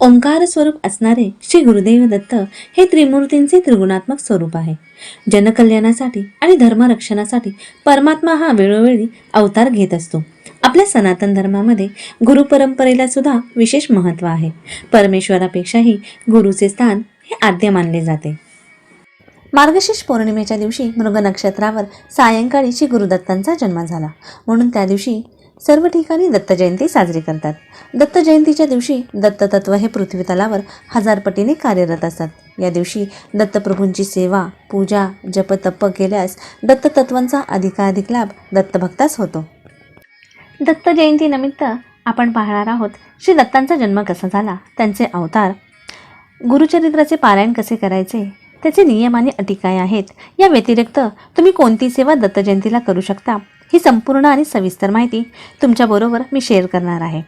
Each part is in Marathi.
ओंकार स्वरूप असणारे श्री गुरुदेव दत्त हे त्रिमूर्तींचे त्रिगुणात्मक स्वरूप आहे. जनकल्याणासाठी आणि धर्मरक्षणासाठी परमात्मा हा वेळोवेळी अवतार घेत असतो. आपल्या सनातन धर्मामध्ये गुरु परंपरेला सुद्धा विशेष महत्त्व आहे. परमेश्वरापेक्षाही गुरुचे स्थान हे आद्य मानले जाते. मार्गशीर्ष पौर्णिमेच्या दिवशी मृग नक्षत्रावर सायंकाळी श्री गुरुदत्तांचा जन्म झाला. म्हणून त्या दिवशी सर्व ठिकाणी दत्त जयंती साजरी करतात. दत्त जयंतीच्या दिवशी दत्ततत्व हे पृथ्वी तलावर कार्यरत असतात. या दिवशी दत्तप्रभूंची सेवा पूजा जप तप केल्यास दत्ततत्वांचा अधिकाधिक लाभ दत्तभक्तास होतो. दत्त जयंतीनिमित्त आपण पाहणार आहोत श्री दत्तांचा जन्म कसा झाला त्यांचे अवतार गुरुचरित्राचे पारायण कसे करायचे त्याचे नियम आणि अटी काय आहेत या व्यतिरिक्त तुम्ही कोणती सेवा दत्त जयंतीला करू शकता ही संपूर्ण आणि सविस्तर माहिती तुमच्याबरोबर मी शेअर करणार आहे.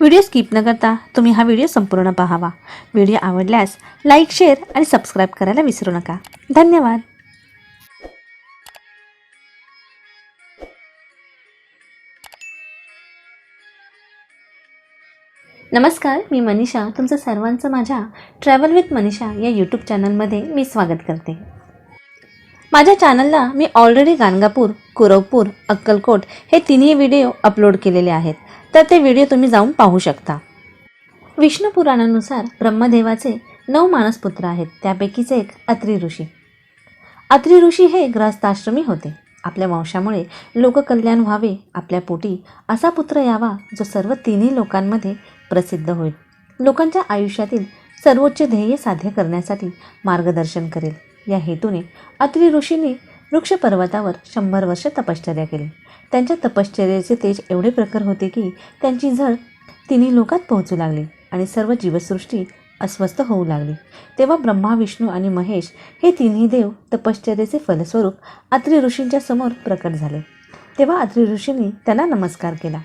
व्हिडिओ स्किप न करता तुम्ही हा व्हिडिओ संपूर्ण पाहावा. व्हिडिओ आवडल्यास लाईक शेअर आणि सबस्क्राईब करायला विसरू नका. धन्यवाद. नमस्कार मी मनीषा. तुमचं सर्वांचं माझ्या ट्रॅव्हल विथ मनीषा या यूट्यूब चॅनलमध्ये मी स्वागत करते. माझ्या चॅनलला मी ऑलरेडी गाणगापूर कुरवपूर अक्कलकोट हे तिन्ही व्हिडिओ अपलोड केलेले आहेत. तर ते व्हिडिओ तुम्ही जाऊन पाहू शकता. विष्णू पुराणानुसार ब्रह्मदेवाचे नऊ मानसपुत्र आहेत. त्यापैकीच एक अत्रि ऋषी. अत्रि ऋषी हे ग्रहस्थाश्रमी होते. आपल्या वंशामुळे लोककल्याण व्हावे आपल्या पोटी असा पुत्र यावा जो सर्व तिन्ही लोकांमध्ये प्रसिद्ध होईल. लोकांच्या आयुष्यातील सर्वोच्च ध्येय साध्य करण्यासाठी मार्गदर्शन करेल. या हेतूने अत्रि ऋषीने वृक्ष पर्वतावर शंभर वर्ष तपश्चर्या केली. त्यांच्या तपश्चर्याचे तेज एवढे प्रखर होते की त्यांची झळ तिन्ही लोकात पोहोचू लागली आणि सर्व जीवसृष्टी अस्वस्थ होऊ लागली. तेव्हा ब्रह्मा विष्णू आणि महेश हे तिन्ही देव तपश्चर्याचे फलस्वरूप अत्रि ऋषींच्या समोर प्रकट झाले. तेव्हा अत्रि ऋषींनी त्यांना नमस्कार केला.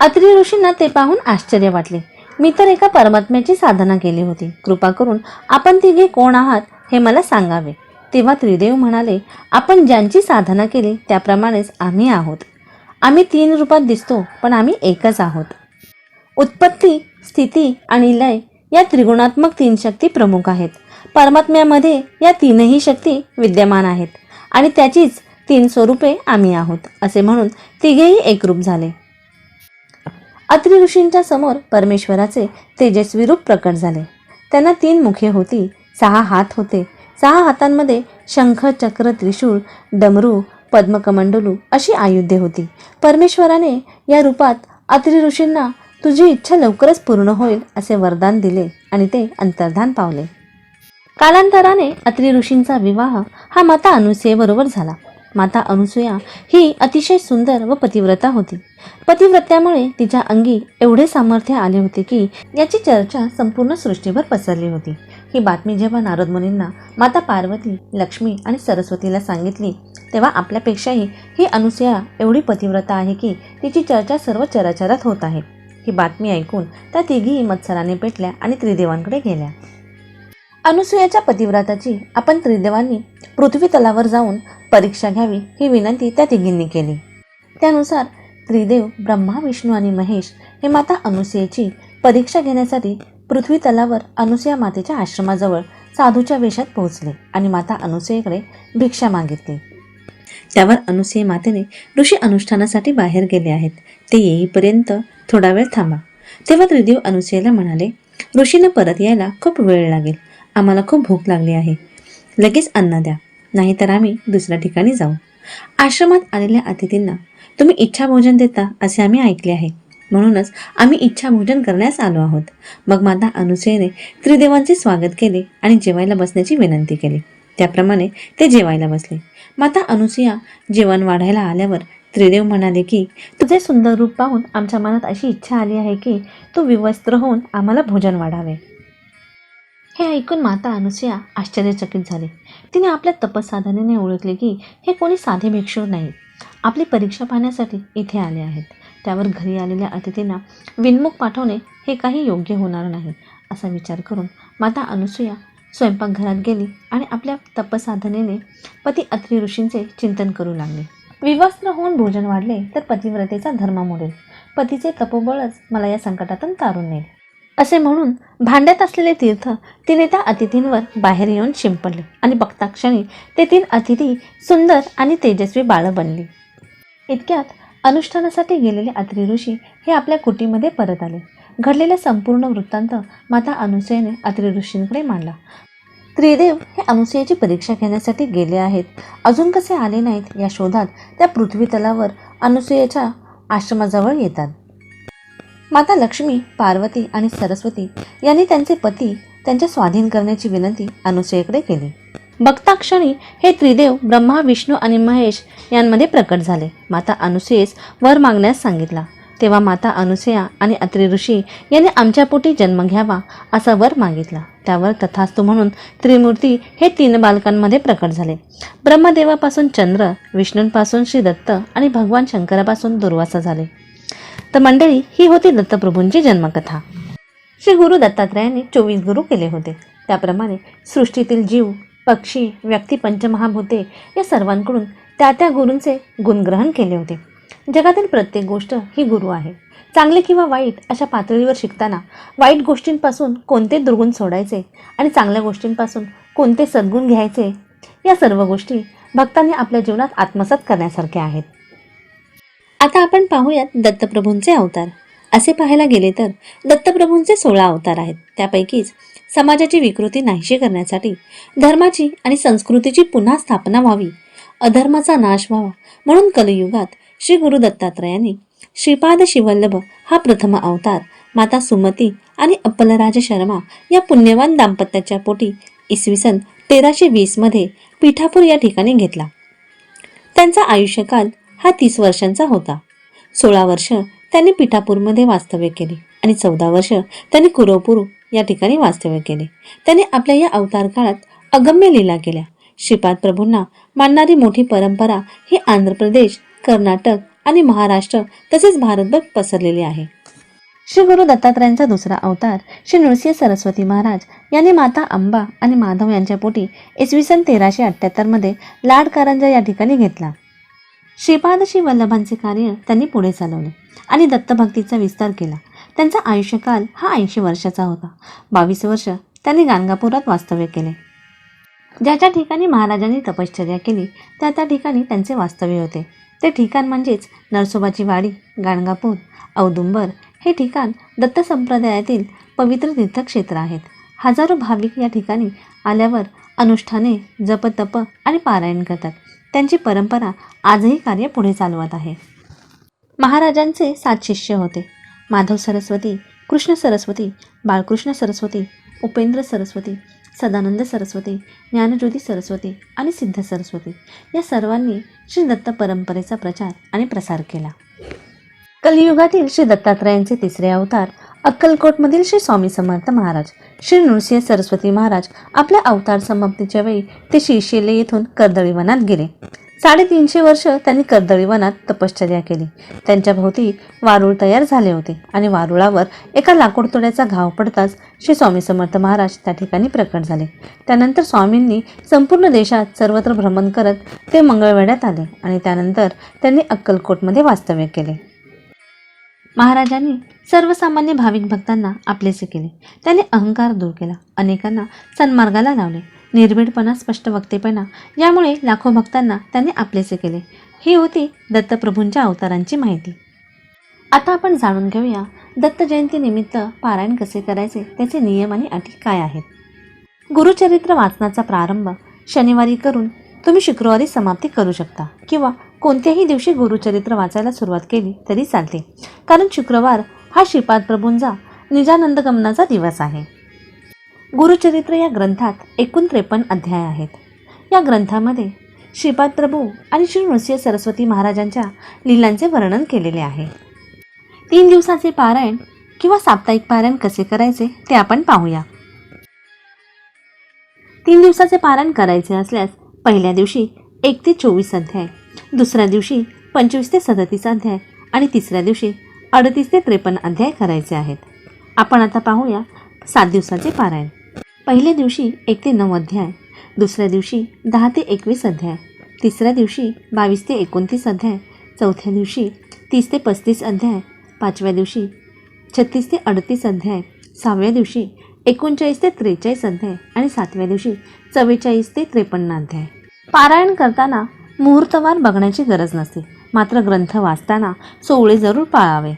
अत्रि ऋषींना ते पाहून आश्चर्य वाटले. मी तर एका परमात्म्याची साधना केली होती. कृपा करून आपण तिघे कोण आहात? हे मला सांगावे. तेव्हा त्रिदेव म्हणाले आपण ज्यांची साधना केली त्याप्रमाणेच आम्ही आहोत. आम्ही तीन रूपात दिसतो पण आम्ही एकच आहोत. उत्पत्ती स्थिती आणि लय या त्रिगुणात्मक तीन शक्ती प्रमुख आहेत. परमात्म्यामध्ये या तीनही शक्ती विद्यमान आहेत आणि त्याचीच तीन स्वरूपे आम्ही आहोत असे म्हणून तिघेही एकरूप झाले. अत्रि ऋषींच्या समोर परमेश्वराचे तेजस्वी रूप प्रकट झाले. त्यांना तीन मुखे होती सहा हात होते. सहा हातांमध्ये शंख चक्र त्रिशूळ डमरू पद्मकमंडलू अशी आयुध्ये होती. परमेश्वराने या रूपात अत्रि ऋषींना तुझी इच्छा लवकरच पूर्ण होईल असे वरदान दिले आणि ते अंतर्धान पावले. कालांतराने अत्रि ऋषींचा विवाह हा माता अनुसुयेबरोबर झाला. माता अनुसूया ही अतिशय सुंदर व पतिव्रता होती. पतिव्रत्यामुळे तिच्या अंगी एवढे सामर्थ्य आले होते की याची चर्चा संपूर्ण सृष्टीवर पसरली होती. ही बातमी जेव्हा नारद मुनींना माता पार्वती लक्ष्मी आणि सरस्वतीला सांगितली तेव्हा आपल्यापेक्षाही ही अनुसूया एवढी पतिव्रता आहे की तिची चर्चा सर्व चराचरात होत आहे. ही बातमी ऐकून त्या तिघीही मत्सराने पेटल्या आणि त्रिदेवांकडे गेल्या. अनुसूयाच्या पतिव्रताची आपण त्रिदेवांनी पृथ्वी तलावर जाऊन परीक्षा घ्यावी ही विनंती त्या तिघींनी केली. त्यानुसार त्रिदेव ब्रह्मा विष्णू आणि महेश हे माता अनुसूयेची परीक्षा घेण्यासाठी पृथ्वी तलावर अनुसया मातेच्या आश्रमाजवळ साधूच्या वेशात पोहोचले आणि माता अनुसयेकडे भिक्षा मागितली. त्यावर अनुसये मातेने ऋषी अनुष्ठानासाठी बाहेर गेले आहेत. ते येईपर्यंत थोडा वेळ थांबा. तेव्हा त्रिदेव अनुसयेला म्हणाले ऋषीनं परत यायला खूप वेळ लागेल. आम्हाला खूप भूक लागली आहे. लगेच अन्न द्या. नाहीतर आम्ही दुसऱ्या ठिकाणी जाऊ. आश्रमात आलेल्या अतिथींना तुम्ही इच्छा भोजन देता असे आम्ही ऐकले आहे. म्हणूनच आम्ही इच्छा भोजन करण्यास आलो आहोत. मग माता अनुसयेने त्रिदेवांचे स्वागत केले आणि जेवायला बसण्याची विनंती केली. त्याप्रमाणे ते जेवायला बसले. माता अनुसूया जेवण वाढायला आल्यावर त्रिदेव म्हणाले की तुझे सुंदर रूप पाहून आमच्या मनात अशी इच्छा आली आहे की तू विवस्त्र होऊन आम्हाला भोजन वाढावे. हे ऐकून माता अनुसूया आश्चर्यचकित झाली. तिने आपल्या तपसाधनेने ओळखले की हे कोणी साधे भिक्षू नाही. आपली परीक्षा पाहण्यासाठी इथे आले आहेत. त्यावर घरी आलेल्या अतिथींना विनमुख पाठवणे हे काही योग्य होणार नाही असा विचार करून माता अनुसूया स्वयंपाकघरात गेली आणि आपल्या तपसाधनेने पती अत्री ऋषींचे चिंतन करू लागले. विवस्त्र होऊन भोजन वाढले तर पतिव्रतेचा धर्म मोडेल. पतीचे तपोबळच मला या संकटातून तारून नेईल. असे म्हणून भांड्यात असलेले तीर्थ तिने त्या अतिथींवर बाहेर येऊन शिंपडले आणि बघता क्षणी ते तीन अतिथी सुंदर आणि तेजस्वी बाळं बनली. इतक्यात अनुष्ठानासाठी गेलेले अत्रि ऋषी हे आपल्या कुटीमध्ये परत आले. घडलेला संपूर्ण वृत्तांत माता अनुसयेने अत्रि ऋषींकडे मांडला. त्रिदेव हे अनुसयाची परीक्षा घेण्यासाठी गेले आहेत. अजून कसे आले नाहीत या शोधात त्या पृथ्वी तलावर अनुसयेच्या आश्रमाजवळ येतात. माता लक्ष्मी पार्वती आणि सरस्वती यांनी त्यांचे पती त्यांच्या स्वाधीन करण्याची विनंती अनुसयेकडे केली. बघताक्षणी हे त्रिदेव ब्रह्मा विष्णू आणि महेश यांमध्ये प्रकट झाले. माता अनुसयेस वर मागण्यास सांगितला. तेव्हा माता अनुसया आणि अत्रि ऋषी यांनी आमच्या पोटी जन्म घ्यावा असा वर मागितला. त्यावर तथास्तु म्हणून त्रिमूर्ती हे तीन बालकांमध्ये प्रकट झाले. ब्रह्मदेवापासून चंद्र विष्णूंपासून श्री दत्त आणि भगवान शंकरापासून दुर्वासा झाले. तर मंडळी ही होती दत्तप्रभूंची जन्मकथा. श्री गुरु दत्तात्रयांनी चोवीस गुरु केले होते. त्याप्रमाणे सृष्टीतील जीव पक्षी व्यक्ती पंचमहाभूते या सर्वांकडून त्या त्या गुरूंचे गुणग्रहण केले होते. जगातील प्रत्येक गोष्ट ही गुरु आहे. चांगले किंवा वाईट अशा पातळीवर शिकताना वाईट गोष्टींपासून कोणते दुर्गुण सोडायचे आणि चांगल्या गोष्टींपासून कोणते सद्गुण घ्यायचे या सर्व गोष्टी भक्तांनी आपल्या जीवनात आत्मसात करण्यासारख्या आहेत. आता आपण पाहूयात दत्तप्रभूंचे अवतार. असे पाहायला गेले तर दत्तप्रभूंचे सोळा अवतार आहेत. त्यापैकीच समाजाची विकृती नाहीशी करण्यासाठी धर्माची आणि संस्कृतीची पुन्हा स्थापना व्हावी. अधर्माचा नाश व्हावा. म्हणून कलियुगात श्री गुरु दत्तात्रयांनी श्रीपाद शिवल्लभ हा प्रथम अवतार माता सुमती आणि अप्पलराज शर्मा या पुण्यवान दाम्पत्याच्या पोटी इसवी सन तेराशे वीसमध्ये पिठापूर या ठिकाणी घेतला. त्यांचा आयुष्यकाल हा तीस वर्षांचा होता. सोळा वर्ष त्यांनी पिठापूरमध्ये वास्तव्य केले आणि चौदा वर्ष त्यांनी कुरोपूर या ठिकाणी वास्तव्य केले. त्याने आपल्या या अवतार काळात अगम्य लीला केल्या. श्रीपाद प्रभूंना मानणारी मोठी परंपरा ही आंध्र प्रदेश कर्नाटक आणि महाराष्ट्र तसेच भारतभर पसरलेली आहे. श्री गुरु दत्तात्रयांचा दुसरा अवतार श्री नृसिंह सरस्वती महाराज यांनी माता अंबा आणि माधव यांच्या पोटी इसवी सन तेराशे अठ्ठ्याहत्तरमध्ये लाड कारंजा या ठिकाणी घेतला. श्रीपाद श्री वल्लभांचे कार्य त्यांनी पुढे चालवले आणि दत्तभक्तीचा विस्तार केला. त्यांचा आयुष्यकाल हा ऐंशी वर्षाचा होता. बावीस वर्ष त्यांनी गाणगापुरात वास्तव्य केले. ज्या ज्या ठिकाणी महाराजांनी तपश्चर्या केली त्या त्या ठिकाणी त्यांचे वास्तव्य होते. ते ठिकाण म्हणजेच नरसोबाची वाडी गाणगापूर औदुंबर हे ठिकाण दत्त संप्रदायातील पवित्र तीर्थक्षेत्र आहेत. हजारो भाविक या ठिकाणी आल्यावर अनुष्ठाने जपतप आणि पारायण करतात. त्यांची परंपरा आजही कार्य पुढे चालवत आहे. महाराजांचे सात शिष्य होते. माधव सरस्वती कृष्ण सरस्वती बाळकृष्ण सरस्वती उपेंद्र सरस्वती सदानंद सरस्वती ज्ञानज्योती सरस्वती आणि सिद्ध सरस्वती या सर्वांनी श्री दत्त परंपरेचा प्रचार आणि प्रसार केला. कलियुगातील श्री दत्तात्रयांचे तिसरे अवतार अक्कलकोटमधील श्री स्वामी समर्थ महाराज. श्री नृसिंह सरस्वती महाराज आपल्या अवतार समाप्तीच्या वेळी ते शिरशिले येथून कर्दळी वनात गेले. साडेतीनशे वर्ष त्यांनी कर्दळी वनात तपश्चर्या केली. त्यांच्या भोवती वारुळ तयार झाले होते आणि वारुळावर एका लाकूडतोड्याचा घाव पडताच श्री स्वामी समर्थ महाराज त्या ठिकाणी प्रकट झाले. त्यानंतर स्वामींनी संपूर्ण देशात सर्वत्र भ्रमण करत ते मंगळवेड्यात आले आणि त्यानंतर त्यांनी अक्कलकोटमध्ये वास्तव्य केले. महाराजांनी सर्वसामान्य भाविक भक्तांना आपलेसे केले. त्याने अहंकार दूर केला. अनेकांना सन्मार्गाला लावले. निर्भीडपणा स्पष्ट वक्तेपणा यामुळे लाखो भक्तांना त्यांनी आपलेसे केले. ही होती दत्तप्रभूंच्या अवतारांची माहिती. आता आपण जाणून घेऊया दत्त जयंतीनिमित्त पारायण कसे करायचे त्याचे नियम आणि अटी काय आहेत? गुरुचरित्र वाचनाचा प्रारंभ शनिवारी करून तुम्ही शुक्रवारी समाप्ती करू शकता किंवा कोणत्याही दिवशी गुरुचरित्र वाचायला सुरुवात केली तरी चालते. कारण शुक्रवार हा श्रीपाद प्रभूंचा निजानंदगमनाचा दिवस आहे. गुरुचरित्र या ग्रंथात एकूण त्रेपन्न अध्याय आहेत. या ग्रंथामध्ये श्रीपाद प्रभू आणि श्री नृसिंह सरस्वती महाराजांच्या लीलांचे वर्णन केलेले आहे. तीन दिवसाचे पारायण किंवा साप्ताहिक पारायण कसे करायचे ते आपण पाहूया. तीन दिवसाचे पारायण करायचे असल्यास पहिल्या दिवशी एक ते चोवीस अध्याय दुसऱ्या दिवशी पंचवीस ते सदतीस अध्याय आणि तिसऱ्या दिवशी अडतीस ते त्रेपन्न अध्याय करायचे आहेत. आपण आता पाहूया सात दिवसाचे पारायण. पहिल्या दिवशी एक ते नऊ अध्याय दुसऱ्या दिवशी दहा ते एकवीस अध्याय तिसऱ्या दिवशी बावीस ते एकोणतीस अध्याय चौथ्या दिवशी तीस ते पस्तीस अध्याय पाचव्या दिवशी छत्तीस ते अडतीस अध्याय सहाव्या दिवशी एकोणचाळीस ते त्रेचाळीस अध्याय आणि सातव्या दिवशी चव्वेचाळीस ते त्रेपन्न अध्याय. पारायण करताना मुहूर्तवार बघण्याची गरज नसते. मात्र ग्रंथ वाचताना सोवळे जरूर पाळावे.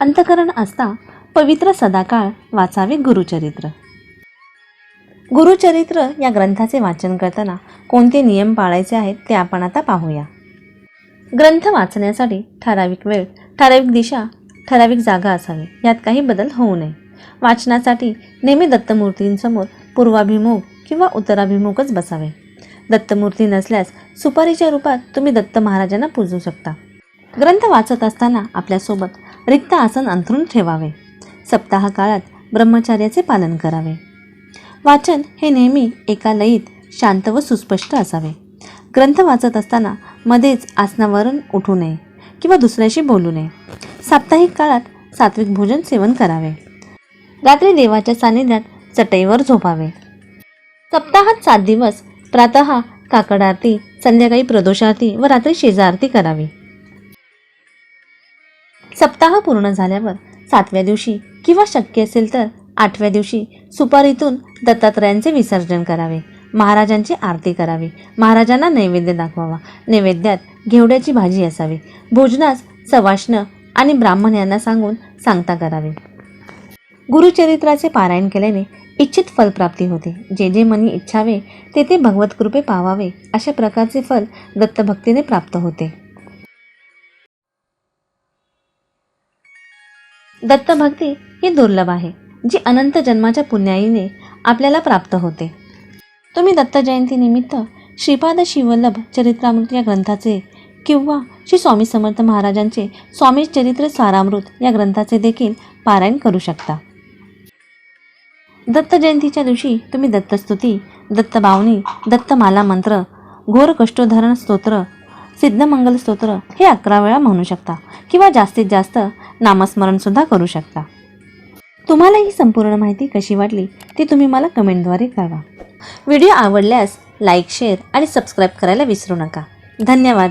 अंतकरण असता पवित्र सदाकाळ वाचावे गुरुचरित्र. गुरुचरित्र या ग्रंथाचे वाचन करताना कोणते नियम पाळायचे आहेत ते आपण आता पाहूया. ग्रंथ वाचण्यासाठी ठराविक वेळ ठराविक दिशा ठराविक जागा असावी. यात काही बदल होऊ नये. वाचनासाठी नेहमी दत्तमूर्तींसमोर पूर्वाभिमुख किंवा उत्तराभिमुखच बसावे. दत्तमूर्ती नसल्यास सुपारीच्या रूपात तुम्ही दत्त महाराजांना पूजू शकता. ग्रंथ वाचत असताना आपल्यासोबत रिक्त आसन अंथरून ठेवावे. सप्ताह काळात ब्रह्मचार्याचे पालन करावे. वाचन हे नेहमी एका लयीत शांत व सुस्पष्ट असावे. ग्रंथ वाचत असताना मध्येच आसनावरून उठू नये किंवा दुसऱ्याशी बोलू नये. साप्ताहिक काळात सात्विक भोजन सेवन करावे. रात्री देवाच्या सानिध्यात चटईवर झोपावे. सप्ताहात सात दिवस प्रातः काकड आरती संध्याकाळी प्रदोष आरती व रात्री शेजा आरती करावी. सप्ताह पूर्ण झाल्यावर सातव्या दिवशी किंवा शक्य असेल तर आठव्या दिवशी सुपारीतून दत्तात्रयांचे विसर्जन करावे. महाराजांची आरती करावी. महाराजांना नैवेद्य दाखवावा. नैवेद्यात घेवड्याची भाजी असावी. भोजनास सवाष्ण आणि ब्राह्मण यांना सांगून सांगता करावे. गुरुचरित्राचे पारायण केल्याने इच्छित फलप्राप्ती होते. जे जे मनी इच्छावे ते ते भगवत कृपे पावावे अशा प्रकारचे फल दत्तभक्तीने प्राप्त होते. दत्तभक्ती ही दुर्लभ आहे. जी अनंत जन्माच्या पुण्याईने आपल्याला प्राप्त होते. तुम्ही दत्त जयंतीनिमित्त श्रीपाद शिवल्लभ चरित्रामृत या ग्रंथाचे किंवा श्री स्वामी समर्थ महाराजांचे स्वामी चरित्र सारामृत या ग्रंथाचे देखील पारायण करू शकता. दत्त जयंतीच्या दिवशी तुम्ही दत्तस्तुती दत्तबावनी दत्तमाला मंत्र घोर कष्टोधरण स्तोत्र सिद्धमंगल स्तोत्र हे अकरा वेळा म्हणू शकता किंवा जास्तीत जास्त नामस्मरणसुद्धा करू शकता. तुम्हाला ही संपूर्ण माहिती कशी वाटली ती तुम्ही मला कमेंटद्वारे कळवा. व्हिडिओ आवडल्यास लाईक शेअर आणि सबस्क्राईब करायला विसरू नका. धन्यवाद.